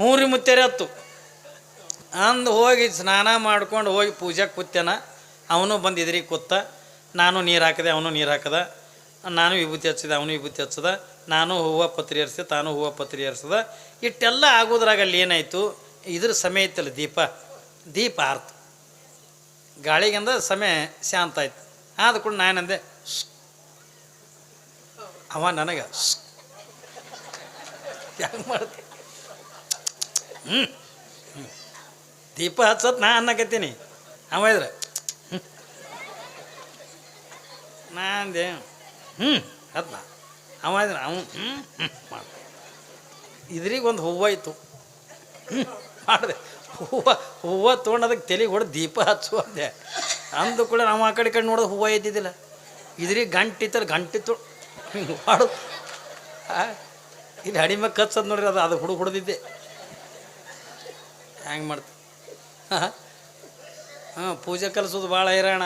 ಹ್ಞೂ ರೀ ಮುತ್ತೇರಿ ಹತ್ತು. ಅಂದು ಹೋಗಿ ಸ್ನಾನ ಮಾಡ್ಕೊಂಡು ಹೋಗಿ ಪೂಜೆಗೆ ಕೂತ್ಯಾನ. ಅವನು ಬಂದಿದ್ರಿ ಕೂತ, ನಾನು ನೀರು ಹಾಕಿದೆ, ಅವನು ನೀರು ಹಾಕದ. ನಾನು ವಿಭೂತಿ ಹಚ್ಚಿದೆ, ಅವನು ವಿಭೂತಿ ಹಚ್ಚದ. ನಾನು ಹೂವು ಪತ್ರಿ ಹರಿಸಿದೆ ತಾನು ಹೂವು ಪತ್ರಿ ಹರಿಸದ ಇಟ್ಟೆಲ್ಲ ಆಗೋದ್ರಾಗ ಅಲ್ಲಿ ಏನಾಯಿತು? ಇದ್ರ ಸಮಯ ಇತ್ತಲ್ಲ ದೀಪ. ದೀಪ ಆರ್ತು. ಗಾಳಿಗಿಂದ ಸಮಯ ಶಾಂತ ಆಯ್ತು ಆದ ಕೂಡ ನಾನಂದೆ. ಅವ ನನಗೆ ಹೆಂಗೆ ಮಾಡ್ತಿ? ಹ್ಞೂ ದೀಪ ಹಚ್ಚತ್ ನಾ ಅನ್ನಕತ್ತೀನಿ. ಅವ ಇದ್ರೆ ನಾ ಅಂದೆ ಹ್ಞೂ ಹತ್ ನಾ ಅವ ಇದ್ರೆ ಅವನು ಹ್ಞೂ ಹ್ಞೂ ಮಾಡ ಇದ್ರಿಗೆ ಒಂದು ಹೂವು ಇತ್ತು. ಹ್ಞೂ ಮಾಡಿದೆ. ಹೂವು ಹೂವು ತೊಗೊಂಡು ಅದಕ್ಕೆ ತಲೆಗೆ ಹೊಡೆದು ದೀಪ ಹಚ್ಚು ಅಂದೆ. ಅಂದು ಕೂಡ ನಾವು ಆ ಕಡೆ ಕಡೆ ನೋಡೋದು ಹೂವು ಇದ್ದಿದ್ದಿಲ್ಲ. ಇದ್ರಿಗೆ ಗಂಟಿತ್ತಲ್ಲ ಗಂಟಿತ್ತು ಹಿಂಗೆ ಮಾಡು ಆ, ಇಲ್ಲಿ ಹಡಿಮೆ ಕಚ್ಚದ್ ನೋಡ್ರಿ ಅದು ಅದು ಹುಡುಗ ಹೊಡೆದಿದ್ದೆ. ಹೆಂಗೆ ಮಾಡ್ತ? ಹಾಂ, ಪೂಜೆ ಕಲಿಸೋದು ಭಾಳ ಹೈರಾಣ.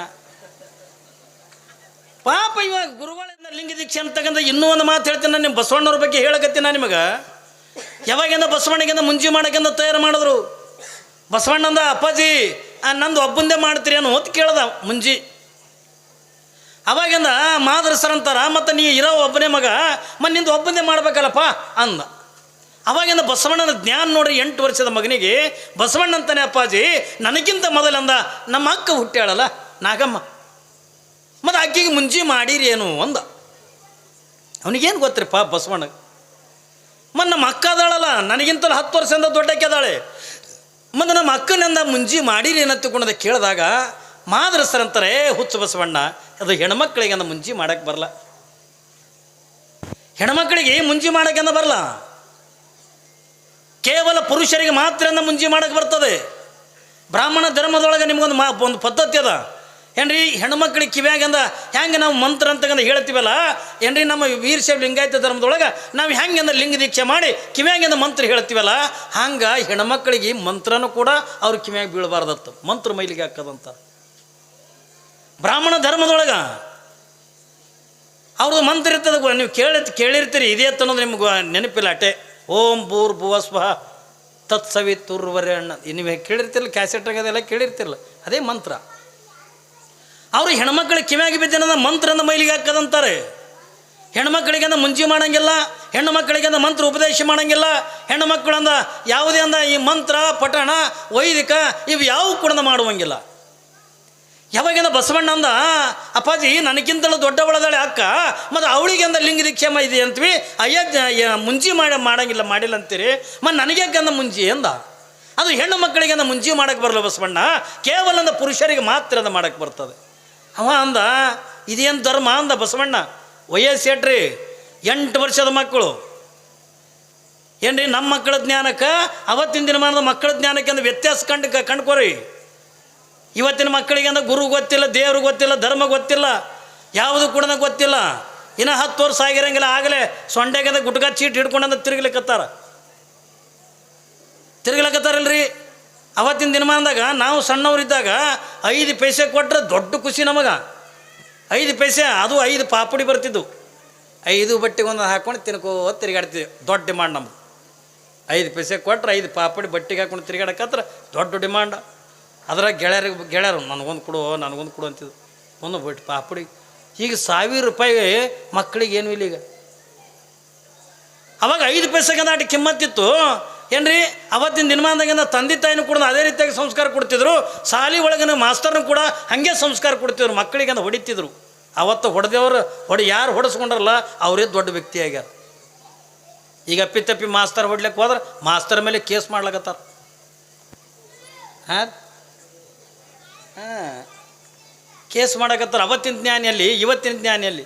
ಪಾಪ ಇವಾಗ ಗುರುಗಳಿಂದ ಲಿಂಗ ದೀಕ್ಷೆ ಅಂತ ತಗೊಂಡ ಇನ್ನೂ ಒಂದು ಮಾತು ಹೇಳ್ತೀನಿ ನಾನು ನಿಮ್ಮ ಬಸವಣ್ಣವ್ರ ಬಗ್ಗೆ ಹೇಳಕತ್ತೀನಿ ನಿಮಗೆ. ಯಾವಾಗಿಂದ ಬಸವಣ್ಣಗಿಂದ ಮುಂಜಿ ಮಾಡೋಕ್ಕಿಂತ ತಯಾರು ಮಾಡಿದ್ರು? ಬಸವಣ್ಣಂದ, ಅಪ್ಪಾಜಿ ನಂದು ಒಬ್ಬಂದೇ ಮಾಡ್ತೀರಿ ಅನ್ನೋ ಹೊತ್ತು ಕೇಳ್ದ ಮುಂಜಿ. ಅವಾಗಿಂದ ಮಾದ್ರ ಸರ್ ಅಂತಾರ, ಮತ್ತು ನೀ ಇರೋ ಒಬ್ಬನೇ ಮಗ ಮತ್ತು ನಿಂದು ಒಬ್ಬಂದೇ ಮಾಡ್ಬೇಕಲ್ಲಪ್ಪ? ಅಂದ. ಅವಾಗಿಂದ ಬಸವಣ್ಣನ ಜ್ಞಾನ ನೋಡಿ ಎಂಟು ವರ್ಷದ ಮಗನಿಗೆ, ಬಸವಣ್ಣ ಅಂತಾನೆ ಅಪ್ಪಾಜಿ, ನನಗಿಂತ ಮೊದಲಂದ ನಮ್ಮ ಅಕ್ಕ ಹುಟ್ಟ್ಯಾಳಲ್ಲ, ನಾಗಮ್ಮ, ಮತ್ತು ಅಕ್ಕಿಗೆ ಮುಂಜಿ ಮಾಡಿರಿ ಏನು? ಅಂದ. ಅವನಿಗೇನು ಗೊತ್ತಿರಪ್ಪ ಬಸವಣ್ಣ? ಮತ್ತು ನಮ್ಮ ಅಕ್ಕ ಅದಾಳಲ್ಲ, ನನಗಿಂತಲೂ ಹತ್ತು ವರ್ಷದಿಂದ ದೊಡ್ಡಕ್ಕೆ ಅದಾಳೆ. ಮತ್ತು ನಮ್ಮ ಅಕ್ಕನಿಂದ ಮುಂಜಿ ಮಾಡಿರಿ ಏನಂತ ತಿಳ್ಕೊಂಡದ ಕೇಳಿದಾಗ ಮಾದ್ರಸರ್ ಅಂತಾರೆ ಹುಚ್ಚು ಬಸವಣ್ಣ, ಅದು ಹೆಣ್ಮಕ್ಳಿಗೆ ಅಂದ ಮುಂಜಿ ಮಾಡಕ್ಕೆ ಬರಲ್ಲ ಹೆಣ್ಮಕ್ಳಿಗೆ ಮುಂಜಿ ಮಾಡೋಕ್ಕೆ ಅಂದ ಬರಲ್ಲ ಕೇವಲ ಪುರುಷರಿಗೆ ಮಾತ್ರ ಅಂದ ಮುಂಜಿ ಮಾಡಕ್ಕೆ ಬರ್ತದೆ. ಬ್ರಾಹ್ಮಣ ಧರ್ಮದೊಳಗೆ ನಿಮಗೊಂದು ಮಾ, ಒಂದು ಪದ್ಧತಿ ಅದ. ಏನ್ರಿ, ಹೆಣ್ಮಕ್ಳಿಗೆ ಕಿವ್ಯಾಗಂದ ಹೆಂಗೆ ನಾವು ಮಂತ್ರ ಅಂತಂದು ಹೇಳ್ತೀವಲ್ಲ? ಏನ್ರಿ, ನಮ್ಮ ವೀರಶೈವ ಲಿಂಗಾಯತ ಧರ್ಮದೊಳಗೆ ನಾವು ಹೆಂಗಂದ ಲಿಂಗ ದೀಕ್ಷೆ ಮಾಡಿ ಕಿವ್ಯಾಗಿಂದ ಮಂತ್ರ ಹೇಳ್ತೀವಲ್ಲ? ಹಂಗೆ ಹೆಣ್ಮಕ್ಳಿಗೆ ಮಂತ್ರನೂ ಕೂಡ ಅವ್ರ ಕಿವ್ಯಾಗ ಬೀಳಬಾರ್ದತ್ತು. ಮಂತ್ರ ಮೈಲಿಗೆ ಹಾಕದಂತ. ಬ್ರಾಹ್ಮಣ ಧರ್ಮದೊಳಗೆ ಅವ್ರದ್ದು ಮಂತ್ರ ಇರ್ತದೆ ನೀವು ಕೇಳಿ, ಕೇಳಿರ್ತೀರಿ, ಇದೇ ಅನ್ನೋದು ನಿಮ್ಗೆ ನೆನಪಿಲ್ಲ ಅಟೆ. ಓಂ ಭೂರ್ ತತ್ಸವಿ ತತ್ಸವಿತುರ್ವರೆ ಅಣ್ಣ ನೀವು ಕೇಳಿರ್ತಿರಲ್ಲ ಕ್ಯಾಸೆಟ್ ಅದೆಲ್ಲ ಕೇಳಿರ್ತಿರಲ್ಲ ಅದೇ ಮಂತ್ರ. ಅವರು ಹೆಣ್ಮಕ್ಳಿಗೆ ಕಿವ್ಯಾಗಿ ಮಂತ್ರ ಅಂದ ಮೈಲಿಗೆ ಹಾಕದಂತಾರೆ. ಹೆಣ್ಮಕ್ಳಿಗೆ ಅಂದ ಮುಂಜಿ ಮಾಡಂಗಿಲ್ಲ ಹೆಣ್ಣು ಮಕ್ಕಳಿಗೆ ಅಂದ ಮಂತ್ರ ಉಪದೇಶ ಮಾಡಂಗಿಲ್ಲ ಹೆಣ್ಣು ಅಂದ ಯಾವುದೇ ಅಂದ ಈ ಮಂತ್ರ, ಪಠಣ, ವೈದಿಕ, ಇವು ಯಾವ ಕೂಡ ಮಾಡುವಂಗಿಲ್ಲ. ಯಾವಾಗಿಂದ ಬಸವಣ್ಣ ಅಂದ ಅಪ್ಪಾಜಿ, ನನಗಿಂತಲೂ ದೊಡ್ಡವಳದಾಳೆ ಅಕ್ಕ, ಮತ್ತು ಅವಳಿಗೆಂದ ಲಿಂಗ ನಿಕ್ಷೇಮ ಇದೆ ಅಂತೀವಿ ಅಯ್ಯ ಮುಂಜಿ ಮಾಡ, ಮಾಡಂಗಿಲ್ಲ, ಮಾಡಿಲ್ಲ ಅಂತೀರಿ. ಮತ್ತು ನನಗೆ ಅಂದ ಮುಂಜಿ? ಅಂದ. ಅದು ಹೆಣ್ಣು ಮಕ್ಕಳಿಗೆ ಅಂದ, ಮುಂಜಿ ಮಾಡಕ್ಕೆ ಬರಲ್ಲ ಬಸವಣ್ಣ. ಕೇವಲ ಅಂದ ಪುರುಷರಿಗೆ ಮಾತ್ರ ಅದು ಮಾಡಕ್ಕೆ ಬರ್ತದೆ. ಅವ ಅಂದ, ಇದೇನು ಧರ್ಮ? ಅಂದ ಬಸವಣ್ಣ ವಯಸ್ಸೇಟ್ರಿ ಎಂಟು ವರ್ಷದ ಮಕ್ಕಳು. ಏನ್ರಿ, ನಮ್ಮ ಮಕ್ಕಳ ಜ್ಞಾನಕ್ಕೆ? ಅವತ್ತಿನ ದಿನಮಾನದ ಮಕ್ಕಳ ಜ್ಞಾನಕ್ಕೆ ಅಂದ ವ್ಯತ್ಯಾಸ ಕಂಡು ಕಂಡ್ಕೋರಿ. ಇವತ್ತಿನ ಮಕ್ಕಳಿಗೆ ಅಂದ್ರೆ ಗುರು ಗೊತ್ತಿಲ್ಲ ದೇವ್ರಿಗೆ ಗೊತ್ತಿಲ್ಲ, ಧರ್ಮ ಗೊತ್ತಿಲ್ಲ, ಯಾವುದು ಕೂಡ ಗೊತ್ತಿಲ್ಲ. ಇನ್ನು ಹತ್ತು ವರ್ಷ ಆಗಿರಂಗಿಲ್ಲ, ಆಗಲೇ ಸೊಂಡೆಗದ ಗುಟ್ಕ ಚೀಟ್ ಹಿಡ್ಕೊಂಡಂದ ತಿರುಗ್ಲಿಕ್ಕತ್ತಾರ ತಿರುಗ್ಲಕತ್ತಾರಲ್ರಿ? ಅವತ್ತಿನ ದಿನಮಾನದಾಗ ನಾವು ಸಣ್ಣವರಿದ್ದಾಗ ಐದು ಪೈಸೆ ಕೊಟ್ಟರೆ ದೊಡ್ಡ ಖುಷಿ ನಮಗೆ. ಐದು ಪೈಸೆ, ಅದು ಐದು ಪಾಪುಡಿ ಬರ್ತಿದ್ದು ಐದು ಬಟ್ಟೆಗೊಂದು ಹಾಕೊಂಡು ತಿನ್ಕೋ ತಿರುಗಾಡ್ತಿದ್ವಿ. ದೊಡ್ಡ ಡಿಮಾಂಡ್ ನಮ್ಮದು ಐದು ಪೈಸೆ ಕೊಟ್ಟರೆ ಐದು ಪಾಪಡಿ ಬಟ್ಟೆಗೆ ಹಾಕೊಂಡು ತಿರುಗಾಡಕತ್ರ ದೊಡ್ಡ ಡಿಮಾಂಡ್. ಅದ್ರಾಗ ಗೆಳೆಯರಿಗೆ ಗೆಳೆಯರು, ನನಗೊಂದು ಕೊಡು ನನಗೊಂದು ಕೊಡು ಅಂತಿದ್ದು ಒಂದು ಬಿಟ್ಟು ಪಾಪಡಿ ಈಗ ಸಾವಿರ ರೂಪಾಯಿ ಮಕ್ಕಳಿಗೆ ಏನು ಇಲ್ಲ ಈಗ. ಅವಾಗ ಐದು ಪೈಸೆಗೆ ನಾಟಿ ಕಿಮ್ಮತ್ತಿತ್ತು ಏನ್ರಿ? ಅವತ್ತಿನ ದಿನಮಾನದಾಗಿಂದ ತಂದೆ ತಾಯಿನೂ ಕೂಡ ಅದೇ ರೀತಿಯಾಗಿ ಸಂಸ್ಕಾರ ಕೊಡ್ತಿದ್ರು. ಶಾಲಿ ಒಳಗಿನ ಮಾಸ್ತರ್ನು ಕೂಡ ಹಾಗೆ ಸಂಸ್ಕಾರ ಕೊಡ್ತಿದ್ರು. ಮಕ್ಕಳಿಗೆ ಅಂತ ಹೊಡಿತಿದ್ರು. ಅವತ್ತು ಹೊಡೆದವರು, ಹೊಡೆ, ಯಾರು ಹೊಡೆಸ್ಕೊಂಡ್ರಲ್ಲ, ಅವರೇ ದೊಡ್ಡ ವ್ಯಕ್ತಿ ಆಗ್ಯಾರ. ಈಗ ಅಪ್ಪಿತಪ್ಪಿ ಮಾಸ್ತರ್ ಹೊಡ್ಲಿಕ್ಕೆ ಹೋದ್ರೆ ಮಾಸ್ತರ್ ಮೇಲೆ ಕೇಸ್ ಮಾಡ್ಲಕತ್ತಾರ. ಹಾಂ ಕೇಸ್ ಮಾಡಕತ್ತಾರ ಅವತ್ತಿನ ಜ್ಞಾನಿಯಲ್ಲಿ, ಇವತ್ತಿನ ಜ್ಞಾನಿಯಲ್ಲಿ.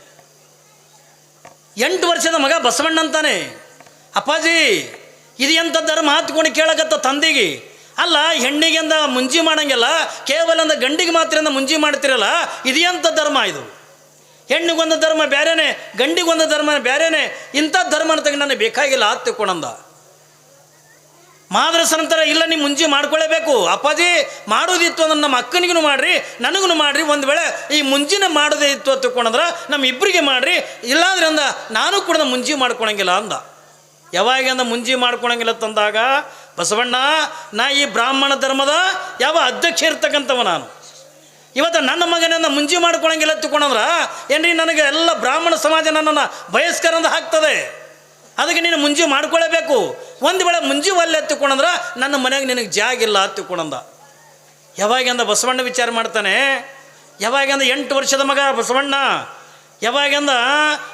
ಎಂಟು ವರ್ಷದ ಮಗ ಬಸವಣ್ಣ ಅಂತಾನೆ. ಅಪ್ಪಾಜಿ, ಇದು ಎಂಥ ಧರ್ಮ ಕೇಳಕತ್ತ ತಂದೆಗೆ? ಅಲ್ಲ ಹೆಣ್ಣಿಗೆ ಅಂದ ಮುಂಜಿ ಮಾಡಂಗಿಲ್ಲ, ಕೇವಲ ಅಂದ ಗಂಡಿಗೆ ಮಾತ್ರ ಮುಂಜಿ ಮಾಡ್ತಿರಲ್ಲ, ಇದು ಎಂಥ ಧರ್ಮ ಇದು? ಹೆಣ್ಣಿಗೊಂದು ಧರ್ಮ ಬೇರೆನೆ ಗಂಡಿಗೊಂದು ಧರ್ಮ ಬೇರೆನೆ ಇಂಥ ಧರ್ಮನ ತೆಗೆ ನನಗೆ ಬೇಕಾಗಿಲ್ಲ, ಆತ್ ತಿಳ್ಕೊಂಡಂದ ಮಾದ್ರಸನಂತರ ಇಲ್ಲ ನೀವು ಮುಂಜಿ ಮಾಡ್ಕೊಳ್ಳೇಬೇಕು ಅಪ್ಪಾಜಿ, ಮಾಡೋದಿತ್ತು ಅಂದ್ರೆ ನಮ್ಮ ಅಕ್ಕನಿಗೂ ಮಾಡ್ರಿ ನನಗೂ ಮಾಡ್ರಿ. ಒಂದು ವೇಳೆ ಈ ಮುಂಜಿನ ಮಾಡೋದೇ ಇತ್ತು ಅಂತ ತಿಳ್ಕೊಂಡ್ರೆ ನಮ್ಮ ಇಬ್ಬರಿಗೆ ಮಾಡ್ರಿ. ಇಲ್ಲಾಂದ್ರೆ ಅಂದ, ನಾನು ಕೂಡ ಮುಂಜಿ ಮಾಡ್ಕೊಳಂಗಿಲ್ಲ ಅಂದ. ಯಾವಾಗ ಅಂದ ಮುಂಜಿ ಮಾಡ್ಕೊಳಂಗಿಲ್ಲ ತಂದಾಗ ಬಸವಣ್ಣ, ನಾ ಈ ಬ್ರಾಹ್ಮಣ ಧರ್ಮದ ಯಾವ ಅಧ್ಯಕ್ಷ ಇರ್ತಕ್ಕಂಥವ ನಾನು. ಇವತ್ತು ನನ್ನ ಮಗನನ್ನು ಮುಂಜಿ ಮಾಡ್ಕೊಳಂಗಿಲ್ಲ ತಿಳ್ಕೊಂಡ್ರ ಏನ್ರಿ ನನಗೆ ಎಲ್ಲ ಬ್ರಾಹ್ಮಣ ಸಮಾಜ ನನ್ನನ್ನು ಬಯಸ್ಕರಂದು ಹಾಕ್ತದೆ. ಅದಕ್ಕೆ ನೀನು ಮುಂಜಿ ಮಾಡ್ಕೊಳ್ಳಬೇಕು ಒಂದು ವೇಳೆ ಮುಂಜಿ ಒಲ್ಲೆ ಎತ್ತಿಕೊಂಡಂದ್ರೆ ನನ್ನ ಮನೆಗೆ ನಿನಗೆ ಜಾಗ ಇಲ್ಲ ಹತ್ತಿಕೊಂಡಂದ ಯಾವಾಗಿಂದ ಬಸವಣ್ಣ ವಿಚಾರ ಮಾಡ್ತಾನೆ? ಯಾವಾಗಿಂದ ಎಂಟು ವರ್ಷದ ಮಗ ಬಸವಣ್ಣ? ಯಾವಾಗಿಂದ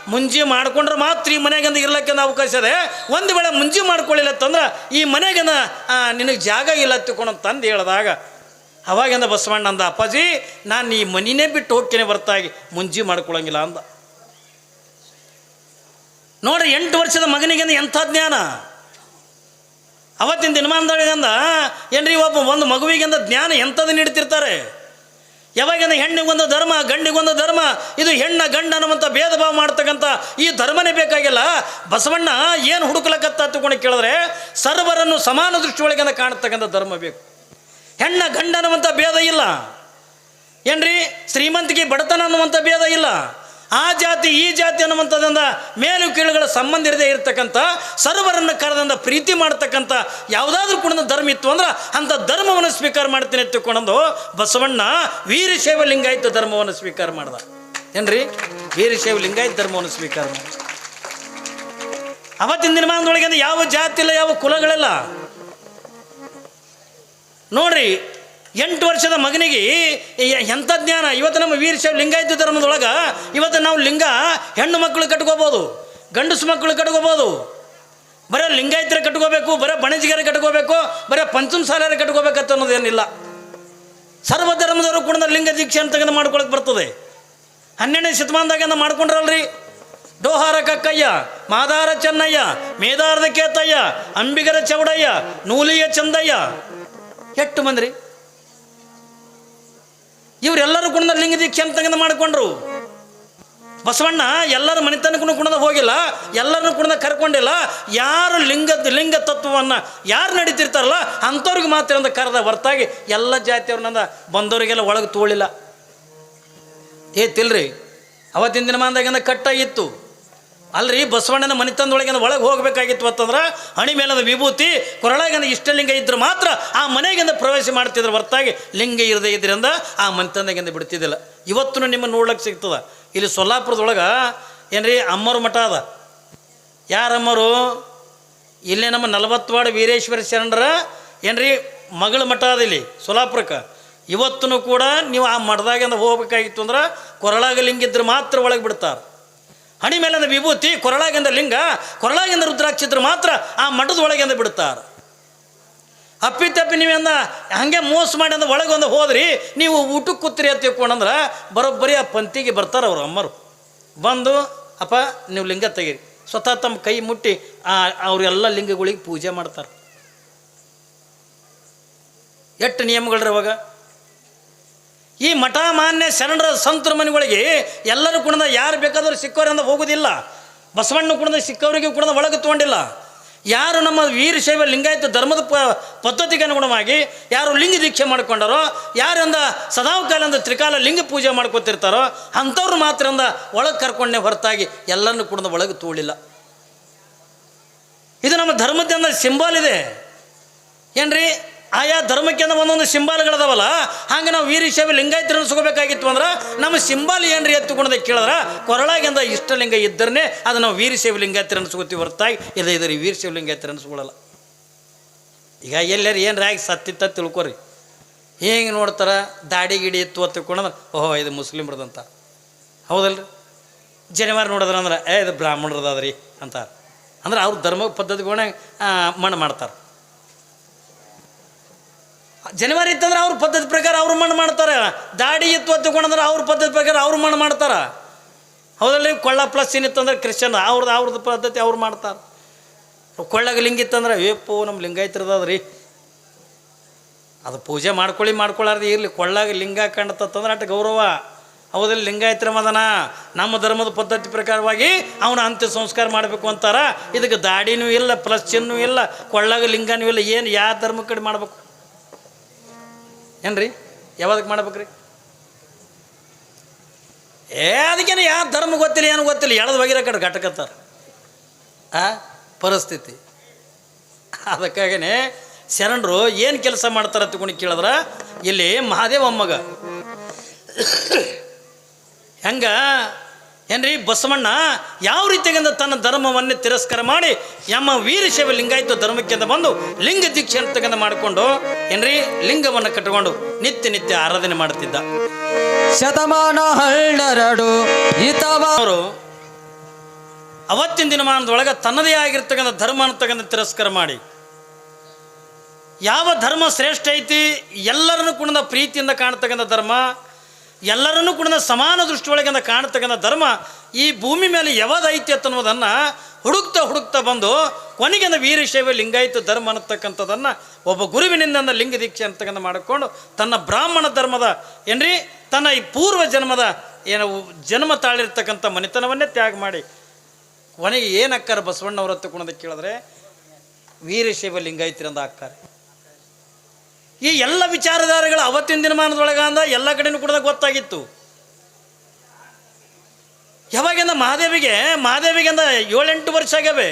ಮುಂಜಿ ಮಾಡ್ಕೊಂಡ್ರೆ ಮಾತ್ರ ಈ ಮನೆಗಿಂದ ಇರ್ಲಿಕ್ಕೆ ಅವಕಾಶ ಇದೆ. ಒಂದು ವೇಳೆ ಮುಂಜಿ ಮಾಡ್ಕೊಳ್ಳಿಲ್ಲ ಅಂತಂದ್ರೆ ಈ ಮನೆಗಿಂದ ನಿನಗೆ ಜಾಗ ಇಲ್ಲ ಹತ್ತಿಕೊಂಡು ತಂದು ಹೇಳಿದಾಗ ಅವಾಗಿಂದ ಬಸವಣ್ಣ ಅಂದ, ಅಪ್ಪಾಜಿ, ನಾನು ಈ ಮನಿನೇ ಬಿಟ್ಟು ಹೋಗ್ತೇನೆ ಬರ್ತಾಗಿ ಮುಂಜಿ ಮಾಡ್ಕೊಳ್ಳೋಂಗಿಲ್ಲ ಅಂದ. ನೋಡ್ರಿ, ಎಂಟು ವರ್ಷದ ಮಗನಿಗಿಂದ ಎಂಥ ಜ್ಞಾನ? ಅವತ್ತಿನ ದಿನಮಾನದೊಳಗಂದ ಏನ್ರಿ ಒಬ್ಬ ಒಂದು ಮಗುವಿಗಿಂದ ಜ್ಞಾನ ಎಂಥದ್ದು ನೀಡ್ತಿರ್ತಾರೆ? ಯಾವಾಗಿಂದ ಹೆಣ್ಣಿಗೊಂದು ಧರ್ಮ, ಗಂಡಿಗೊಂದು ಧರ್ಮ, ಇದು ಹೆಣ್ಣ ಗಂಡ ಅನ್ನುವಂಥ ಭೇದ ಭಾವ ಮಾಡ್ತಕ್ಕಂಥ ಈ ಧರ್ಮನೇ ಬೇಕಾಗಿಲ್ಲ. ಬಸವಣ್ಣ ಏನು ಹುಡುಕ್ಲಕ್ಕತ್ತ ತಗೊಂಡು ಕೇಳಿದ್ರೆ, ಸರ್ವರನ್ನು ಸಮಾನ ದೃಷ್ಟಿಯೊಳಗಿಂದ ಕಾಣತಕ್ಕಂಥ ಧರ್ಮ ಬೇಕು. ಹೆಣ್ಣ ಗಂಡ ಅನ್ನುವಂಥ ಭೇದ ಇಲ್ಲ. ಏನ್ರಿ, ಶ್ರೀಮಂತಿಗೆ ಬಡತನ ಅನ್ನುವಂಥ ಭೇದ ಇಲ್ಲ. ಆ ಜಾತಿ, ಈ ಜಾತಿ ಅನ್ನುವಂಥದ್ದಿಂದ ಮೇಲು ಕೀಳುಗಳ ಸಂಬಂಧ ಇರದೇ ಇರತಕ್ಕಂಥ, ಸರ್ವರನ್ನು ಕರೆದಂದ ಪ್ರೀತಿ ಮಾಡ್ತಕ್ಕಂಥ ಯಾವುದಾದ್ರೂ ಕೂಡ ಧರ್ಮ ಇತ್ತು ಅಂದ್ರೆ ಅಂಥ ಧರ್ಮವನ್ನು ಸ್ವೀಕಾರ ಮಾಡ್ತೀನಿ ಎತ್ತಿಕೊಂಡು ಬಸವಣ್ಣ ವೀರಶೈವ ಲಿಂಗಾಯತ ಧರ್ಮವನ್ನು ಸ್ವೀಕಾರ ಮಾಡ್ದ. ಏನ್ರಿ? ವೀರಶೈವ ಲಿಂಗಾಯಿತ ಧರ್ಮವನ್ನು ಸ್ವೀಕಾರ ಮಾಡ್ದ. ಅವತ್ತಿನ ದಿನಮಾನದೊಳಗೆ ಯಾವ ಜಾತಿ ಇಲ್ಲ, ಯಾವ ಕುಲಗಳಿಲ್ಲ. ನೋಡ್ರಿ ಎಂಟು ವರ್ಷದ ಮಗನಿಗೆ ಎಂಥ ಜ್ಞಾನ? ಇವತ್ತು ನಮ್ಮ ವೀರಶೈವ ಲಿಂಗಾಯತ ಧರ್ಮದೊಳಗೆ. ಇವತ್ತು ನಾವು ಲಿಂಗ ಹೆಣ್ಣು ಮಕ್ಕಳು ಕಟ್ಕೋಬೋದು, ಗಂಡಸು ಮಕ್ಕಳು ಕಟ್ಕೋಬೋದು. ಬರೀ ಲಿಂಗಾಯತರ ಕಟ್ಕೋಬೇಕು, ಬರೀ ಬಣಜಿಗರ ಕಟ್ಕೋಬೇಕು, ಬರೀ ಪಂಚಮ ಸಾಲರ ಕಟ್ಕೋಬೇಕಂತ ಅನ್ನೋದೇನಿಲ್ಲ. ಸರ್ವ ಧರ್ಮದವರು ಕೂಡ ಲಿಂಗ ದೀಕ್ಷೆ ಅಂತ ತೆಗೆದು ಮಾಡ್ಕೊಳಕ್ಕೆ ಬರ್ತದೆ. ಹನ್ನೆರಡನೇ ಶತಮಾನದಾಗ ಮಾಡ್ಕೊಂಡ್ರಲ್ರಿ? ಡೋಹಾರ ಕಕ್ಕಯ್ಯ, ಮಾದಾರ ಚೆನ್ನಯ್ಯ, ಮೇದಾರದ ಕೇತಯ್ಯ, ಅಂಬಿಗರ ಚೌಡಯ್ಯ, ನೂಲಿಯ ಚಂದಯ್ಯ. ಎಷ್ಟು ಮಂದ್ರಿ ಇವರೆಲ್ಲರೂ ಗುಣದ ಲಿಂಗ ಅಂತ ತೆಗೆದು ಮಾಡಿಕೊಂಡ್ರು. ಬಸವಣ್ಣ ಎಲ್ಲರ ಮನೆತನಕ್ಕೂ ಕುಣದ ಹೋಗಿಲ್ಲ, ಎಲ್ಲರನ್ನು ಕುಣದ ಕರ್ಕೊಂಡಿಲ್ಲ. ಯಾರು ಲಿಂಗದ ಲಿಂಗ ತತ್ವವನ್ನು ಯಾರು ನಡೀತಿರ್ತಾರಲ್ಲ, ಅಂಥವ್ರಿಗೆ ಮಾತ್ರ ಒಂದು ಕರೆದ ಹೊರತಾಗಿ ಎಲ್ಲ ಜಾತಿಯವ್ರನ್ನ ಬಂದವರಿಗೆಲ್ಲ ಒಳಗೆ ತೋಳಿಲ್ಲ. ಏ ತಿಲ್ರಿ, ಅವತ್ತಿನ ದಿನಮಾನದಾಗಿಂದ ಕಟ್ಟಾಗಿತ್ತು. ಅಲ್ರಿ ಬಸವಣ್ಣನ ಮನೆತನದೊಳಗಿಂದ ಒಳಗೆ ಹೋಗಬೇಕಾಗಿತ್ತು ಅಂತಂದ್ರೆ ಹಣಿ ಮೇಲದ ವಿಭೂತಿ, ಕೊರಳಾಗಿಂದ ಇಷ್ಟಲಿಂಗ ಇದ್ರೆ ಮಾತ್ರ ಆ ಮನೆಗಿಂದ ಪ್ರವೇಶ ಮಾಡ್ತಿದ್ರು ಹೊರತಾಗಿ ಲಿಂಗ ಇರದೇ ಇದ್ರಿಂದ ಆ ಮನೆತನದಾಗಿಂದ ಬಿಡ್ತಿದ್ದಿಲ್ಲ. ಇವತ್ತು ನಿಮ್ಮ ನೋಡ್ಲಿಕ್ಕೆ ಸಿಗ್ತದೆ. ಇಲ್ಲಿ ಸೊಲ್ಲಾಪುರದೊಳಗೆ ಏನ್ರಿ ಅಮ್ಮರ ಮಠ ಅದ. ಯಾರಮ್ಮರು? ಇಲ್ಲಿ ನಮ್ಮ ನಲವತ್ವಾಡ ವಾರ್ಡ್ ವೀರೇಶ್ವರ ಶರಣರ ಏನ್ರಿ ಮಗಳ ಮಠ ಅದ ಇಲ್ಲಿ ಸೊಲ್ಲಾಪುರಕ್ಕೆ. ಇವತ್ತೂ ಕೂಡ ನೀವು ಆ ಮಠದಾಗಿಂದ ಹೋಗ್ಬೇಕಾಗಿತ್ತು ಅಂದ್ರೆ ಕೊರಳಾಗ ಲಿಂಗ ಇದ್ರೆ ಮಾತ್ರ ಒಳಗೆ ಬಿಡ್ತಾರೆ. ಹಣಿ ವಿಭೂತಿ, ಕೊರಳಾಗಿಂದ ಲಿಂಗ, ಕೊರಳಾಗಿಂದ ರುದ್ರಾಕ್ಷಿದ್ರು ಮಾತ್ರ ಆ ಮಠದ ಒಳಗಿಂದ ಬಿಡುತ್ತಾರೆ. ಅಪ್ಪಿ ತಪ್ಪಿ ನೀವೆಂದ ಹಂಗೆ ಮೋಸ ಮಾಡಿ ಅಂದ್ರೆ ಒಳಗೆ ಒಂದು ಹೋದ್ರಿ, ನೀವು ಊಟಕ್ಕೆ ಕೂತ್ರಿ ಅಂತ ತಿಳ್ಕೊಂಡಂದ್ರೆ ಬರೋಬ್ಬರಿ ಆ ಪಂತಿಗೆ ಬರ್ತಾರೆ ಅವರು ಅಮ್ಮರು. ಬಂದು, ಅಪ್ಪ, ನೀವು ಲಿಂಗ ತೆಗೀರಿ. ಸ್ವತಃ ತಮ್ಮ ಕೈ ಮುಟ್ಟಿ, ಆ ಅವರೆಲ್ಲ ಲಿಂಗಗಳಿಗೆ ಪೂಜೆ ಮಾಡ್ತಾರೆ. ಎಷ್ಟು ನಿಯಮಗಳ್ರಿ ಅವಾಗ ಈ ಮಠ ಮಾನ್ಯ ಶರಣರ ಸಂತರ ಮನೆಗಳಿಗೆ ಎಲ್ಲರೂ ಕುಣದ ಯಾರು ಬೇಕಾದರೂ ಸಿಕ್ಕವರಿಂದ ಹೋಗೋದಿಲ್ಲ. ಬಸವಣ್ಣ ಕುಣದ ಸಿಕ್ಕವರಿಗೆ ಕುಣದ ಒಳಗೆ ತೊಗೊಂಡಿಲ್ಲ. ಯಾರು ನಮ್ಮ ವೀರಶೈವ ಲಿಂಗಾಯತ ಧರ್ಮದ ಪ ಪದ್ಧತಿಗೆ ಅನುಗುಣವಾಗಿ ಯಾರು ಲಿಂಗ ದೀಕ್ಷೆ ಮಾಡ್ಕೊಂಡಾರೋ ಯಾರಿಂದ ಸದಾವಕಾಲಂದ ತ್ರಿಕಾಲ ಲಿಂಗ ಪೂಜೆ ಮಾಡ್ಕೊತಿರ್ತಾರೋ, ಅಂಥವ್ರು ಮಾತ್ರಿಂದ ಒಳಗೆ ಕರ್ಕೊಂಡೇ ಹೊರತಾಗಿ ಎಲ್ಲರನ್ನು ಕುಣದ ಒಳಗೆ ತೋಳಿಲ್ಲ. ಇದು ನಮ್ಮ ಧರ್ಮದಿಂದ ಸಿಂಬಲ್ ಇದೆ. ಏನ್ರಿ? ಆಯಾ ಧರ್ಮಕ್ಕೆ ಅಂದ್ರೆ ಒಂದೊಂದು ಸಿಂಬಾಲ್ಗಳದಾವಲ್ಲ ಹಂಗೆ ನಾವು ವೀರಶೈವ ಲಿಂಗಾಯತ ಅನ್ಸ್ಕೋಬೇಕಾಗಿತ್ತು ಅಂದ್ರೆ ನಮ್ಮ ಸಿಂಬಾಲ್ ಏನ್ರಿ ಎತ್ತುಕೊಂಡದ ಕೇಳಿದ್ರೆ, ಕೊರಳಾಗಿಂದ ಇಷ್ಟಲಿಂಗ ಇದ್ದರೇ ಅದು ನಾವು ವೀರಶೈವ ಲಿಂಗಾಯತ ಅನ್ಸ್ಕೋತೀವಿ ಹೊರತಾಗಿ. ಇದೇ ಇದ್ರಿ ವೀರಶೈವ ಲಿಂಗಾಯತ ಅನ್ಸ್ಕೊಳ್ಳಲ್ಲ ಈಗ ಎಲ್ಲರೂ ಏನು ಆಗಿ ಸತ್ತಿತ್ತ ತಿಳ್ಕೊರಿ. ಹೇಗೆ ನೋಡ್ತಾರೆ? ದಾಡಿ ಗಿಡಿ ಅಂತ ತಿಳ್ಕೊಂಡ್ರೆ ಓಹೋ, ಇದು ಮುಸ್ಲಿಮ್ರದಂತ ಹೌದಲ್ರಿ? ಜನಿವಾರ ನೋಡಿದ್ರ ಅಂದ್ರೆ, ಏ, ಇದು ಬ್ರಾಹ್ಮಣರದಾದ್ರಿ ಅಂತಾರೆ. ಅಂದ್ರೆ ಅವ್ರ ಧರ್ಮ ಪದ್ಧತಿಗಳನ್ನ ಮಣ್ಣು ಮಾಡ್ತಾರೆ. ಜನವರಿ ಇತ್ತಂದ್ರೆ ಅವ್ರ ಪದ್ಧತಿ ಪ್ರಕಾರ ಅವ್ರು ಮಣ್ಣು ಮಾಡ್ತಾರೆ. ದಾಡಿ ಇತ್ತು ಅಂತ ತಗೊಂಡ್ರೆ ಅವ್ರ ಪದ್ಧತಿ ಪ್ರಕಾರ ಅವ್ರು ಮಣ್ಣು ಮಾಡ್ತಾರೆ. ಹೌದಲ್ಲಿ ಕೊಳ್ಳ ಪ್ಲಸ್ ಏನಿತ್ತಂದ್ರೆ ಕ್ರಿಶ್ಚನ್ ಅವ್ರದ್ದು ಅವ್ರದ್ದು ಪದ್ಧತಿ ಅವ್ರು ಮಾಡ್ತಾರೆ. ಕೊಳ್ಳಾಗ ಲಿಂಗ ಇತ್ತಂದ್ರೆ ಏಪು ನಮ್ಮ ಲಿಂಗಾಯ್ತಿರದ್ರಿ ಅದು ಪೂಜೆ ಮಾಡ್ಕೊಳ್ಳಿ ಮಾಡ್ಕೊಳ್ಳಾರ್ದು ಇರಲಿ. ಕೊಳ್ಳಾಗ ಲಿಂಗ ಕಾಣ್ತಂದ್ರೆ ಅಟ್ ಗೌರವ. ಹೌದಲ್ಲಿ ಲಿಂಗಾಯತರ ಮದನ? ನಮ್ಮ ಧರ್ಮದ ಪದ್ಧತಿ ಪ್ರಕಾರವಾಗಿ ಅವನ ಅಂತ್ಯ ಸಂಸ್ಕಾರ ಮಾಡಬೇಕು ಅಂತಾರ. ಇದಕ್ಕೆ ದಾಡಿನೂ ಇಲ್ಲ, ಪ್ಲಸ್ ಚಿನ್ನೂ ಇಲ್ಲ, ಕೊಳ್ಳಾಗ ಲಿಂಗನೂ ಇಲ್ಲ. ಏನು ಯಾವ ಧರ್ಮ ಕಡೆ ಮಾಡ್ಬೇಕು? ಏನ್ರಿ? ಯಾವಾಗ ಮಾಡ್ಬೇಕ್ರಿ? ಏ, ಅದಕ್ಕೇನು ಯಾವ ಧರ್ಮ ಗೊತ್ತಿಲ್ಲ, ಏನು ಗೊತ್ತಿಲ್ಲ, ಎಳದ ಬಗೆರ ಕಡೆ ಘಟಕತ್ತಾರ ಆ, ಪರಿಸ್ಥಿತಿ. ಅದಕ್ಕಾಗೇ ಶರಣರು ಏನು ಕೆಲಸ ಮಾಡ್ತಾರೆ ತಗೊಂಡು ಕೇಳಿದ್ರೆ, ಇಲ್ಲಿ ಮಹಾದೇವ ಅಮ್ಮಗ ಹೆಂಗ ಏನ್ರಿ ಬಸವಣ್ಣ? ಯಾವ ರೀತಿಯಿಂದ ತನ್ನ ಧರ್ಮವನ್ನೇ ತಿರಸ್ಕಾರ ಮಾಡಿ ಯಮ್ಮ ವೀರಶೈವ ಲಿಂಗಾಯತ ಧರ್ಮಕ್ಕೆ ಅಂತ ಬಂದು ಲಿಂಗ ದೀಕ್ಷೆ ಅಂತಕ್ಕಂಥ ಮಾಡಿಕೊಂಡು ಏನ್ರಿ ಲಿಂಗವನ್ನು ಕಟ್ಟಿಕೊಂಡು ನಿತ್ಯ ನಿತ್ಯ ಆರಾಧನೆ ಮಾಡುತ್ತಿದ್ದ. ಶತಮಾನ ಹಳ್ಳರಡು ಅವರು ಅವತ್ತಿನ ದಿನಮಾನದೊಳಗೆ ತನ್ನದೇ ಆಗಿರ್ತಕ್ಕಂಥ ಧರ್ಮ ಅಂತಕ್ಕಂಥ ತಿರಸ್ಕಾರ ಮಾಡಿ. ಯಾವ ಧರ್ಮ ಶ್ರೇಷ್ಠ ಐತಿ? ಎಲ್ಲರನ್ನು ಕೂಡ ಪ್ರೀತಿಯಿಂದ ಕಾಣ್ತಕ್ಕಂಥ ಧರ್ಮ. ಎಲ್ಲರನ್ನೂ ಕೂಡ ಸಮಾನ ದೃಷ್ಟಿಯೊಳಗಿಂದ ಕಾಣ್ತಕ್ಕಂಥ ಧರ್ಮ ಈ ಭೂಮಿ ಮೇಲೆ ಯಾವ್ದು ಐತಿ ಅಂತ ಅನ್ನೋದನ್ನು ಹುಡುಕ್ತಾ ಹುಡುಕ್ತಾ ಬಂದು ಕೊನೆಗೆ ವೀರಶೈವ ಲಿಂಗಾಯಿತ ಧರ್ಮ ಅನ್ನತಕ್ಕಂಥದ್ದನ್ನು ಒಬ್ಬ ಗುರುವಿನಿಂದ ಲಿಂಗ ದೀಕ್ಷೆ ಅಂತಕ್ಕಂಥ ಮಾಡಿಕೊಂಡು ತನ್ನ ಬ್ರಾಹ್ಮಣ ಧರ್ಮದ ಏನ್ರಿ? ತನ್ನ ಈ ಪೂರ್ವ ಜನ್ಮದ ಏನು ಜನ್ಮ ತಾಳಿರ್ತಕ್ಕಂಥ ಮನೆತನವನ್ನೇ ತ್ಯಾಗ ಮಾಡಿ. ಕೊನೆಗೆ ಏನು ಅಕ್ಕಾರ ಬಸವಣ್ಣವ್ರ ಕುಣದ ಕೇಳಿದ್ರೆ ವೀರಶೈವ ಲಿಂಗಾಯತರು ಅಂತ ಹಾಕ್ತಾರೆ. ಈ ಎಲ್ಲ ವಿಚಾರಧಾರೆಗಳು ಅವತ್ತಿನ ದಿನಮಾನದೊಳಗ ಅಂದ ಎಲ್ಲ ಕಡೆನೂ ಕೂಡ ಗೊತ್ತಾಗಿತ್ತು. ಯಾವಾಗಿಂದ ಮಹಾದೇವಿಗೆ ಅಂದ ಏಳೆಂಟು ವರ್ಷ ಆಗ್ಯಾವೆ.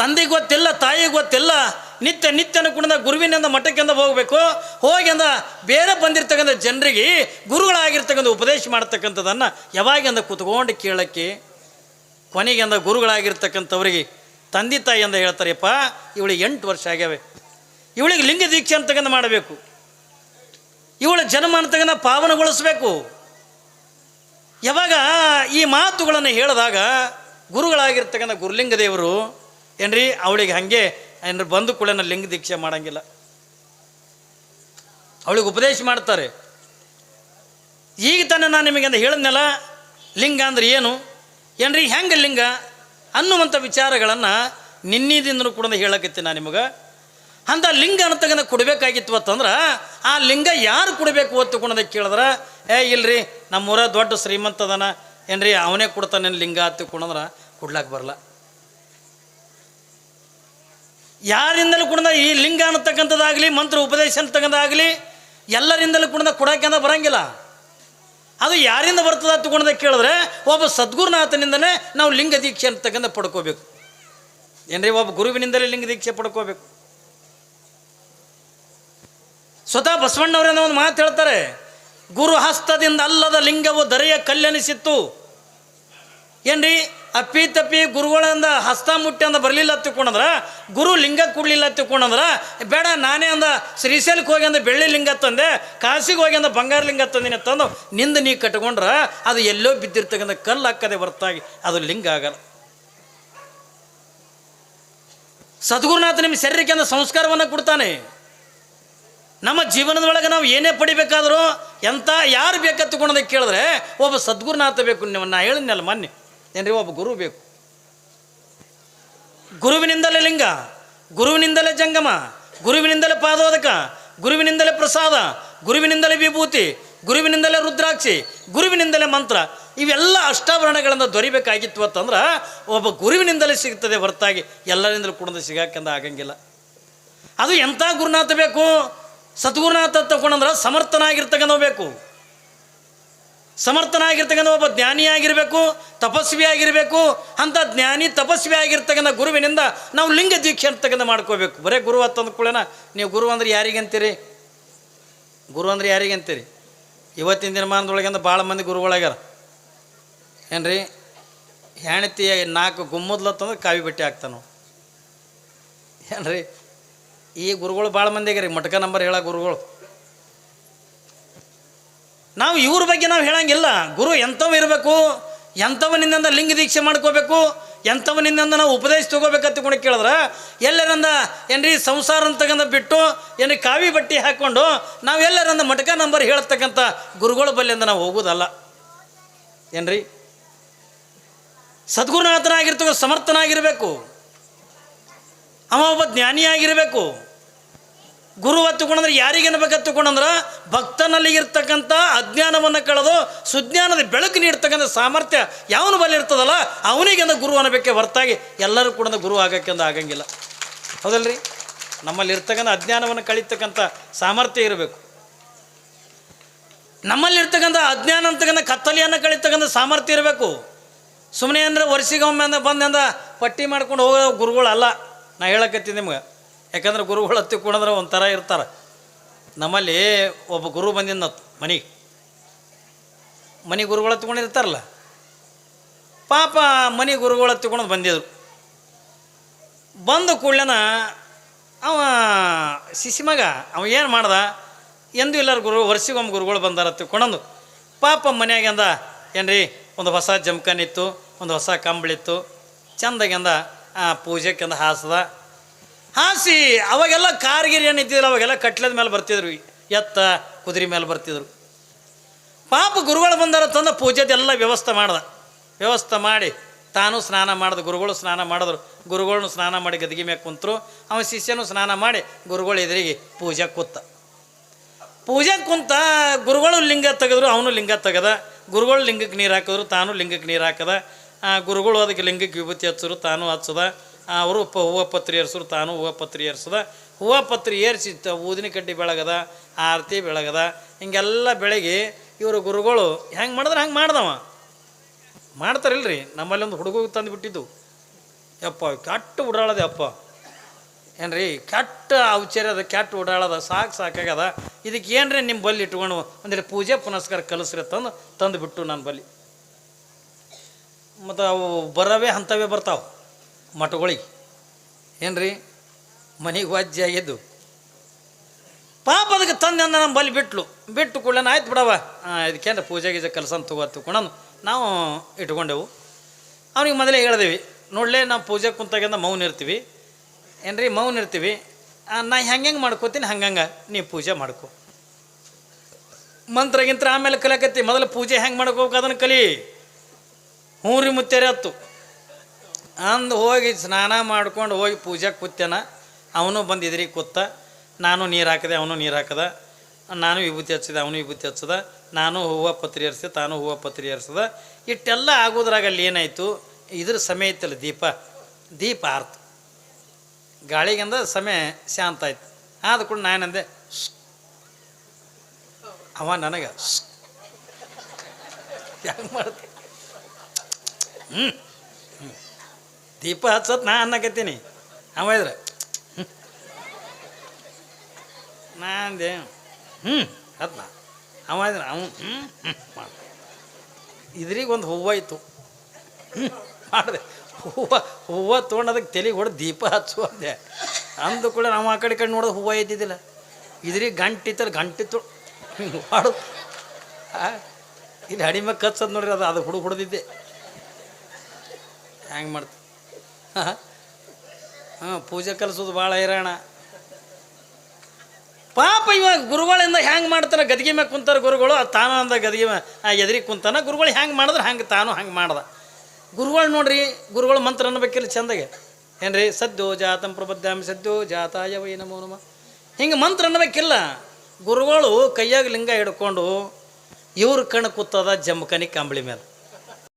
ತಂದೆಗೆ ಗೊತ್ತಿಲ್ಲ ತಾಯಿಗೆ ಗೊತ್ತಿಲ್ಲ, ನಿತ್ಯ ನಿತ್ಯನ ಕುಣಿದ ಗುರುವಿನಿಂದ ಮಠಕ್ಕಿಂದ ಹೋಗಬೇಕು. ಹೋಗಿಂದ ಬೇರೆ ಬಂದಿರ್ತಕ್ಕಂಥ ಜನರಿಗೆ ಗುರುಗಳಾಗಿರ್ತಕ್ಕಂಥ ಉಪದೇಶ ಮಾಡ್ತಕ್ಕಂಥದ್ದನ್ನು ಯಾವಾಗಿಂದ ಕೂತ್ಕೊಂಡು ಕೇಳಕ್ಕೆ, ಕೊನೆಗೆಂದ ಗುರುಗಳಾಗಿರ್ತಕ್ಕಂಥವ್ರಿಗೆ ತಂದೆ ತಾಯಿ ಅಂದ ಹೇಳ್ತಾರೆಪ್ಪ ಇವಳಿಗೆ ಎಂಟು ವರ್ಷ ಆಗ್ಯಾವೆ. ಇವಳಿಗೆ ಲಿಂಗ ದೀಕ್ಷೆ ಅಂತಕಂದು ಮಾಡಬೇಕು. ಇವಳ ಜನ್ಮ ತಗನ ಪಾವನಗೊಳಿಸಬೇಕು. ಯಾವಾಗ ಈ ಮಾತುಗಳನ್ನು ಹೇಳಿದಾಗ ಗುರುಗಳಾಗಿರ್ತಕ್ಕಂಥ ಗುರುಲಿಂಗ ದೇವರು, ಏನ್ರಿ, ಅವಳಿಗೆ ಹಾಗೆ ಏನ್ರಿ, ಬಂದು ಕೂಡ ಲಿಂಗ ದೀಕ್ಷೆ ಮಾಡಂಗಿಲ್ಲ. ಅವಳಿಗೆ ಉಪದೇಶ ಮಾಡ್ತಾರೆ. ಈಗ ತಾನೇ ನಾನು ನಿಮಗೆ ಅಂತ ಹೇಳಿದ್ನಲ್ಲ, ಲಿಂಗ ಅಂದ್ರೆ ಏನು? ಏನ್ರಿ, ಹೆಂಗೆ ಲಿಂಗ? ಅನ್ನುವಂಥ ವಿಚಾರಗಳನ್ನು ನಿನ್ನಿದಿಂದನೂ ಕೂಡ ಹೇಳಕತ್ತೆ ನಾನು ನಿಮಗೆ. ಅಂತ ಲಿಂಗ ಅನ್ನತಕ್ಕಂಥ ಕೊಡಬೇಕಾಗಿತ್ತು ಅಂತಂದ್ರೆ ಆ ಲಿಂಗ ಯಾರು ಕೊಡಬೇಕು ಒತ್ತುಕೊಂಡದ ಕೇಳಿದ್ರೆ, ಏ, ಇಲ್ರಿ, ನಮ್ಮೂರ ದೊಡ್ಡ ಶ್ರೀಮಂತ ಅದನ, ಏನ್ರಿ, ಅವನೇ ಕೊಡ್ತಾನೆ ಲಿಂಗ ಹತ್ತಿಕೊಂಡಂದ್ರೆ ಕೊಡ್ಲಾಕ ಬರಲ್ಲ. ಯಾರಿಂದಲೂ ಕೂಡ ಈ ಲಿಂಗ ಅನ್ನತಕ್ಕಂಥದ್ದಾಗಲಿ, ಮಂತ್ರ ಉಪದೇಶ ಅಂತಕ್ಕಂಥದ್ದಾಗಲಿ ಎಲ್ಲರಿಂದಲೂ ಕೂಡ ಕೊಡೋಕೆ ಬರಂಗಿಲ್ಲ. ಅದು ಯಾರಿಂದ ಬರ್ತದ ತಗೊಂಡ ಕೇಳಿದ್ರೆ, ಒಬ್ಬ ಸದ್ಗುರುನಾಥನಿಂದನೇ ನಾವು ಲಿಂಗ ದೀಕ್ಷೆ ಅಂತಕ್ಕಂಥ ಪಡ್ಕೋಬೇಕು. ಏನ್ರಿ, ಒಬ್ಬ ಗುರುವಿನಿಂದಲೇ ಲಿಂಗ ದೀಕ್ಷೆ ಪಡ್ಕೋಬೇಕು. ಸ್ವತಃ ಬಸವಣ್ಣವರೇನೋ ಒಂದು ಮಾತು ಹೇಳ್ತಾರೆ. ಗುರು ಹಸ್ತದಿಂದ ಅಲ್ಲದ ಲಿಂಗವು ದರೆಯ ಕಲ್ಲೆನಿಸಿತ್ತು. ಏನ್ರಿ? ಅಪ್ಪಿ ತಪ್ಪಿ ಗುರುಗಳಿಂದ ಹಸ್ತ ಮುಟ್ಟಿ ಅಂದ ಬರಲಿಲ್ಲ ತಿಳ್ಕೊಂಡ್ರ ಗುರು ಲಿಂಗ ಕೊಡ್ಲಿಲ್ಲ ತಿಳ್ಕೊಂಡ್ರ ಬೇಡ ನಾನೇ ಅಂದ ಶ್ರೀಶೈಲಕ್ಕೆ ಹೋಗಿ ಅಂದ ಬೆಳ್ಳಿ ಲಿಂಗ ತಂದೆ ಕಾಸಿಗೆ ಹೋಗಿ ಅಂದ ಬಂಗಾರ ಲಿಂಗ ತಂದಿನಿ ತಂದು, ನಿಂದ ನೀ ಕಟ್ಕೊಂಡ್ರ ಅದು ಎಲ್ಲೋ ಬಿದ್ದಿರ್ತಕ್ಕಂಥ ಕಲ್ಲು ಹಾಕದೆ ಹೊರತಾಗಿ ಅದು ಲಿಂಗ ಆಗಲ್ಲ. ಸದ್ಗುರುನಾಥ ನಿಮ್ಮ ಶರೀರಕ್ಕೆ ಅಂದ ಸಂಸ್ಕಾರವನ್ನು ಕೊಡ್ತಾನೆ. ನಮ್ಮ ಜೀವನದೊಳಗೆ ನಾವು ಏನೇ ಪಡಿಬೇಕಾದರೂ ಎಂಥ ಯಾರು ಬೇಕ ತಗೊಂಡೋದಕ್ಕೆ ಕೇಳಿದ್ರೆ ಒಬ್ಬ ಸದ್ಗುರುನಾಥ ಬೇಕು ನೀವು ನಾ ಹೇಳಿದ್ನಲ್ಲ ಮೊನ್ನೆ. ಏನ್ರಿ, ಒಬ್ಬ ಗುರು ಬೇಕು. ಗುರುವಿನಿಂದಲೇ ಲಿಂಗ, ಗುರುವಿನಿಂದಲೇ ಜಂಗಮ, ಗುರುವಿನಿಂದಲೇ ಪಾದೋದಕ, ಗುರುವಿನಿಂದಲೇ ಪ್ರಸಾದ, ಗುರುವಿನಿಂದಲೇ ವಿಭೂತಿ, ಗುರುವಿನಿಂದಲೇ ರುದ್ರಾಕ್ಷಿ, ಗುರುವಿನಿಂದಲೇ ಮಂತ್ರ. ಇವೆಲ್ಲ ಅಷ್ಟಾಭರಣಗಳಿಂದ ದೊರಿಬೇಕಾಗಿತ್ತು ಅಂತಂದ್ರೆ ಒಬ್ಬ ಗುರುವಿನಿಂದಲೇ ಸಿಗ್ತದೆ ಹೊರತಾಗಿ ಎಲ್ಲರಿಂದಲೂ ಕೂಡ ಸಿಗಾಕಂದ ಆಗಂಗಿಲ್ಲ. ಅದು ಎಂಥ ಗುರುನಾಥ ಬೇಕು? ಸದ್ಗುರುನಾಥ ತಗೊಂಡ್ರೆ ಸಮರ್ಥನಾಗಿರ್ತಕ್ಕಂಥ ಬೇಕು. ಸಮರ್ಥನಾಗಿರ್ತಕ್ಕಂಥ ಒಬ್ಬ ಜ್ಞಾನಿಯಾಗಿರಬೇಕು ತಪಸ್ವಿ ಆಗಿರಬೇಕು ಅಂಥ ಜ್ಞಾನಿ ತಪಸ್ವಿ ಆಗಿರ್ತಕ್ಕಂಥ ಗುರುವಿನಿಂದ ನಾವು ಲಿಂಗ ದೀಕ್ಷೆ ಅಂತಕ್ಕಂಥ ಮಾಡ್ಕೋಬೇಕು. ಬರೇ ಗುರು ಅಂತಂದ ಕೂಡನ ನೀವು ಗುರು ಅಂದ್ರೆ ಯಾರಿಗೆ ಅಂತೀರಿ? ಗುರು ಅಂದ್ರೆ ಯಾರಿಗೆ ಅಂತೀರಿ? ಇವತ್ತಿನ ದಿನಮಾನದೊಳಗಿಂದ ಭಾಳ ಮಂದಿ ಗುರುಗಳಾಗ್ಯಾರ. ಏನ್ರಿ? ಹೆಣತಿಯ ನಾಲ್ಕು ಗುಮ್ಮದ್ಲತ್ತಂದ್ರೆ ಕಾವಿ ಬಟ್ಟೆ ಹಾಕ್ತಾನು ಏನ್ರಿ? ಈ ಗುರುಗಳು ಭಾಳ ಮಂದಿಗೆ ರೀ, ಮಟ್ಕ ನಂಬರ್ ಹೇಳ ಗುರುಗಳು. ನಾವು ಇವ್ರ ಬಗ್ಗೆ ನಾವು ಹೇಳಂಗಿಲ್ಲ. ಗುರು ಎಂಥವ್ ಇರಬೇಕು, ಎಂಥವನಿಂದ ಲಿಂಗ ದೀಕ್ಷೆ ಮಾಡ್ಕೋಬೇಕು, ಎಂಥವನಿಂದ ನಾವು ಉಪದೇಶ ತಗೋಬೇಕಂತ ಕೂಡ ಕೇಳಿದ್ರೆ, ಎಲ್ಲರಂದ ಏನ್ರಿ ಸಂಸಾರ ಅಂತಕ್ಕಂಥ ಬಿಟ್ಟು ಏನ್ರಿ ಕಾವಿ ಬಟ್ಟೆ ಹಾಕ್ಕೊಂಡು ನಾವು ಎಲ್ಲರಂದ ಮಟಕ ನಂಬರ್ ಹೇಳ್ತಕ್ಕಂಥ ಗುರುಗಳ ಬಲ್ಲಿಂದ ನಾವು ಹೋಗೋದಲ್ಲ ಏನ್ರಿ? ಸದ್ಗುರುನಾಥನಾಗಿರ್ತಕ್ಕ ಸಮರ್ಥನಾಗಿರಬೇಕು. ಅವ ಒಬ್ಬ ಜ್ಞಾನಿಯಾಗಿರಬೇಕು. ಗುರು ಹತ್ತುಕೊಂಡ್ರೆ ಯಾರಿಗೆ ಅಂದ್ರೆ ಭಕ್ತನಲ್ಲಿ ಇರ್ತಕ್ಕಂಥ ಅಜ್ಞಾನವನ್ನು ಕಳೆದು ಸುಜ್ಞಾನದ ಬೆಳಕು ನೀಡ್ತಕ್ಕಂಥ ಸಾಮರ್ಥ್ಯ ಯಾವನು ಬಲಿ ಇರ್ತದಲ್ಲ, ಅವನಿಗೆ ಅಂದ ಗುರು ಅನ್ನಬೇಕೆ ಹೊರತಾಗಿ ಎಲ್ಲರೂ ಕೂಡ ಗುರು ಆಗಕ್ಕೆಂದು ಆಗಂಗಿಲ್ಲ. ಹೌದಲ್ರಿ? ನಮ್ಮಲ್ಲಿ ಇರ್ತಕ್ಕಂಥ ಅಜ್ಞಾನವನ್ನು ಕಳೀತಕ್ಕಂಥ ಸಾಮರ್ಥ್ಯ ಇರಬೇಕು. ನಮ್ಮಲ್ಲಿ ಇರ್ತಕ್ಕಂಥ ಅಜ್ಞಾನ ಅಂತಕ್ಕಂಥ ಕತ್ತಲೆಯನ್ನು ಕಳೀತಕ್ಕಂಥ ಸಾಮರ್ಥ್ಯ ಇರಬೇಕು. ಸುಮ್ಮನೆ ಅಂದ್ರೆ ವರ್ಷಿಗೊಮ್ಮೆ ಅಂದ ಬಂದಂದ ಪಟ್ಟಿ ಮಾಡ್ಕೊಂಡು ಹೋಗೋ ಗುರುಗಳಲ್ಲ. ನಾ ಹೇಳಕತ್ತೀನಿ ನಿಮ್ಗೆ. ಯಾಕಂದ್ರೆ ಗುರುಗಳು ಹತ್ತಿ ಕುಣಿದ್ರೆ ಒಂಥರ ಇರ್ತಾರೆ. ನಮ್ಮಲ್ಲಿ ಒಬ್ಬ ಗುರು ಬಂದಿದ್ದ ಮನೆಗೆ. ಮನೆ ಗುರುಗಳು ಹತ್ಕೊಂಡಿರ್ತಾರಲ್ಲ ಪಾಪ ಮನೆ ಗುರುಗಳು ಹತ್ತಿಕೊಂಡು ಬಂದಿದ್ರು. ಬಂದ ಕೂಡಲೇನ ಅವ ಶಿಶಿ ಮಗ, ಅವ ಏನು ಮಾಡ್ದ? ಎಂದು ಇಲ್ಲಾರ ಗುರು ವರ್ಷಿಗೊಮ್ಮೆ ಗುರುಗಳು ಬಂದಾರ ತಿಳ್ಕೊಂಡಂದು ಪಾಪ ಮನೆಯಾಗೆಂದ ಏನ್ರಿ, ಒಂದು ಹೊಸ ಜಮ್ಕನ್ ಇತ್ತು, ಒಂದು ಹೊಸ ಕಂಬಳಿತ್ತು. ಚಂದಾಗ್ಯಂದ ಆ ಪೂಜೆಗೆಂದ ಹಾಸದ. ಹಾಸಿ, ಅವಾಗೆಲ್ಲ ಕಾರ್ಗಿರಿ ಏನು ಇದ್ದಿದ್ರು ಅವಾಗೆಲ್ಲ ಕಟ್ಲದ ಮೇಲೆ ಬರ್ತಿದ್ರು. ಎತ್ತ, ಕುದುರೆ ಮೇಲೆ ಬರ್ತಿದ್ರು. ಪಾಪ ಗುರುಗಳು ಬಂದಾರ ತಂದ ಪೂಜೆದೆಲ್ಲ ವ್ಯವಸ್ಥೆ ಮಾಡ್ದ. ವ್ಯವಸ್ಥೆ ಮಾಡಿ, ತಾನು ಸ್ನಾನ ಮಾಡಿದ, ಗುರುಗಳು ಸ್ನಾನ ಮಾಡಿದ್ರು. ಗುರುಗಳನ್ನು ಸ್ನಾನ ಮಾಡಿ ಗದಗಿ ಮೇಲೆ ಕುಂತರು. ಅವನ ಶಿಷ್ಯನು ಸ್ನಾನ ಮಾಡಿ ಗುರುಗಳು ಎದುರಿಗೆ ಪೂಜೆ ಕೂತ. ಪೂಜೆ ಕುಂತ ಗುರುಗಳು ಲಿಂಗ ತೆಗೆದ್ರು, ಅವನು ಲಿಂಗ ತೆಗೆದ. ಗುರುಗಳು ಲಿಂಗಕ್ಕೆ ನೀರು ಹಾಕಿದ್ರು, ತಾನು ಲಿಂಗಕ್ಕೆ ನೀರು ಹಾಕದ. ಗುರುಗಳು ಅದಕ್ಕೆ ಲಿಂಗಕ್ಕೆ ವಿಭೂತಿ ಹಚ್ಚರು ತಾನು ಹಚ್ಚದ. ಅವರು ಪ ಹೂವ ಪತ್ರಿ ಏರ್ಸರು, ತಾನು ಹೂವ ಪತ್ರಿ ಏರ್ಸದ. ಹೂವ ಪತ್ರಿ ಏರಿಸಿ ಊದಿನ ಕಡ್ಡಿ ಬೆಳಗದ, ಆರತಿ ಬೆಳಗದ, ಹಿಂಗೆಲ್ಲ ಬೆಳಗ್ಗೆ ಇವರು ಗುರುಗಳು ಹೆಂಗೆ ಮಾಡಿದ್ರೆ ಹಂಗೆ ಮಾಡ್ದವ. ಮಾಡ್ತಾರಿಲ್ರಿ, ನಮ್ಮಲ್ಲಿ ಒಂದು ಹುಡುಗ ತಂದು ಬಿಟ್ಟಿದ್ದು. ಯಪ್ಪ, ಕೆಟ್ಟ ಉಡಾಳದೆ ಅಪ್ಪ ಏನ್ರಿ, ಕೆಟ್ಟ ಅದ, ಕೆಟ್ಟ ಉಡಾಳದ, ಸಾಕು ಸಾಕಾಗದ ಇದಕ್ಕೆ ಏನ್ರಿ ನಿಮ್ಮ ಬಲ್ಲಿ ಇಟ್ಕೊಂಡು ಅಂದರೆ ಪೂಜೆ ಪುನಸ್ಕಾರ ಕಲಿಸ್ರಿ ತಂದು ತಂದು ಬಿಟ್ಟು ನನ್ನ ಬಲ್ಲಿ. ಮತ್ತು ಅವು ಬರವೇ ಅಂಥವೇ ಬರ್ತಾವೆ. ಮಠಗಳಿಗೆ ಏನ್ರಿ? ಮನೆಗೆ ವಾಜ್ಯ ಆಗಿದ್ದು ಪಾಪ ಅದಕ್ಕೆ ತಂದೆ ಅಂದ ನಮ್ಮ ಬಲ್ಲಿ ಬಿಟ್ಲು. ಬಿಟ್ಟು ಕೂಡಲೇ ಆಯ್ತು ಬಿಡವ ಇದಕ್ಕೇನು ಪೂಜೆ ಗೀಜೆ ಕೆಲಸ ತಗೋತು ಕೊಡೋನು ನಾವು ಇಟ್ಕೊಂಡೆವು. ಅವ್ನಿಗೆ ಮೊದಲೇ ಹೇಳಿದೆವು, ನೋಡಲೇ ನಾವು ಪೂಜೆ ಕುಂತಾಗಿಂದ ಮೌನ ಇರ್ತೀವಿ. ಏನ್ರಿ, ಮೌನ ಇರ್ತೀವಿ. ನಾ ಹೆಂಗೆ ಹೆಂಗೆ ಮಾಡ್ಕೋತೀನಿ ಹಂಗಂಗೆ ನೀ ಪೂಜೆ ಮಾಡ್ಕೊ. ಮಂತ್ರಗಿಂತ ಆಮೇಲೆ ಕಲಿಯಕತ್ತಿ, ಮೊದಲು ಪೂಜೆ ಹೆಂಗೆ ಮಾಡ್ಕೋಬೇಕು ಅದನ್ನು ಕಲಿ. ಹ್ಞೂ ರೀ ಮುತ್ತೇರಿ ಹತ್ತು. ಅಂದು ಹೋಗಿ ಸ್ನಾನ ಮಾಡ್ಕೊಂಡು ಹೋಗಿ ಪೂಜೆ ಕೂತ್ಯಾನ, ಅವನು ಬಂದಿದ್ರಿ ಕೂತ, ನಾನು ನೀರು ಹಾಕಿದೆ, ಅವನು ನೀರು ಹಾಕದ, ನಾನು ವಿಭೂತಿ ಹಚ್ಚಿದೆ, ಅವನು ವಿಭೂತಿ ಹಚ್ಚದ, ನಾನು ಹೂವು ಪತ್ರಿ ಹರಿಸಿದೆ ತಾನು ಹೂವು ಪತ್ರಿ ಏರ್ಸದ. ಇಟ್ಟೆಲ್ಲ ಆಗೋದ್ರಾಗ ಅಲ್ಲಿ ಏನಾಯಿತು, ಇದ್ರ ಸಮಯ ಇತ್ತಲ್ಲ ದೀಪ. ದೀಪ ಆರ್ತು. ಗಾಳಿಗಿಂದ ಸಮಯ ಶಾಂತ ಆಯ್ತು. ಆದ ಕೂಡ ನಾನಂದೆ. ಅವ ನನಗೆ ಹ್ಞೂ ದೀಪ ಹಚ್ಚತ್ ನಾ ಅನ್ನಕತ್ತೀನಿ. ಅವ ಇದ್ರೆ. ನಾ ಅಂದೆ ಹ್ಞೂ ಹತ್ನ. ಅವ ಇದ್ರೆ ಅವನು ಹ್ಞೂ ಹ್ಞೂ ಇದ್ರಿಗೆ ಒಂದು ಹೂವು ಇತ್ತು. ಹ್ಞೂ ಮಾಡಿದೆ. ಹೂವು ಹೂವು ತೊಗೊಂಡದಕ್ಕೆ ತಲೆಗೆ ಹೊಡೆದು ದೀಪ ಹಚ್ಚು ಅಂದೆ. ಅಂದು ಕೂಡ ನಾವು ಆ ಕಡೆ ಕಡೆ ನೋಡೋದು ಹೂವು ಇದ್ದಿದ್ದಿಲ್ಲ. ಇದ್ರಿಗೆ ಗಂಟೆ ಇತ್ತಲ್ಲ, ಗಂಟೆ ತು ಹಿಂಗೆ ಮಾಡು ಇಲ್ಲಿ ಹಡಿಮೆ ಕಚ್ಚದ್ ನೋಡ್ರಿ ಅದು ಅದು ಹುಡುಗ ಹುಡ್ದಿದ್ದೆ. ಹ್ಯಾಂಗೆ ಮಾಡ್ತಿ? ಹಾಂ, ಪೂಜೆ ಕಲಿಸೋದು ಭಾಳ ಹೈರಾಣ. ಪಾಪ ಇವಾಗ ಗುರುಗಳಿಂದ ಹೆಂಗೆ ಮಾಡ್ತಾನೆ, ಗದ್ಗೆ ಮ್ಯಾಗ ಕುಂತಾರ ಗುರುಗಳು ಆ ತಾನು ಅಂದ ಗದ್ಗೆ ಮ್ಯಾ ಎದುರಿಗೆ ಕುಂತಾನ, ಗುರುಗಳು ಹೆಂಗೆ ಮಾಡಿದ್ರೆ ಹಂಗೆ ತಾನು ಹಂಗೆ ಮಾಡ್ದ. ಗುರುಗಳು ನೋಡ್ರಿ, ಗುರುಗಳು ಮಂತ್ರ ಅನ್ನಬೇಕಿಲ್ಲ ಚಂದಗೆ. ಏನ್ರಿ? ಸದ್ಯೋ ಜಾತಂ ಪ್ರಬದ್ಧಾಮಿ ಸದ್ಯೋ ಜಾತಾಯ ವೈ ನಮೋ ನಮ. ಹಿಂಗೆ ಮಂತ್ರ ಅನ್ನಬೇಕಿಲ್ಲ ಗುರುಗಳು ಕೈಯಾಗ ಲಿಂಗ ಹಿಡ್ಕೊಂಡು ಇವ್ರ ಕಣ್ಣು ಕೂತದ ಜಮ್ಮಕನಿ ಕಂಬಳಿ ಮೇಲೆ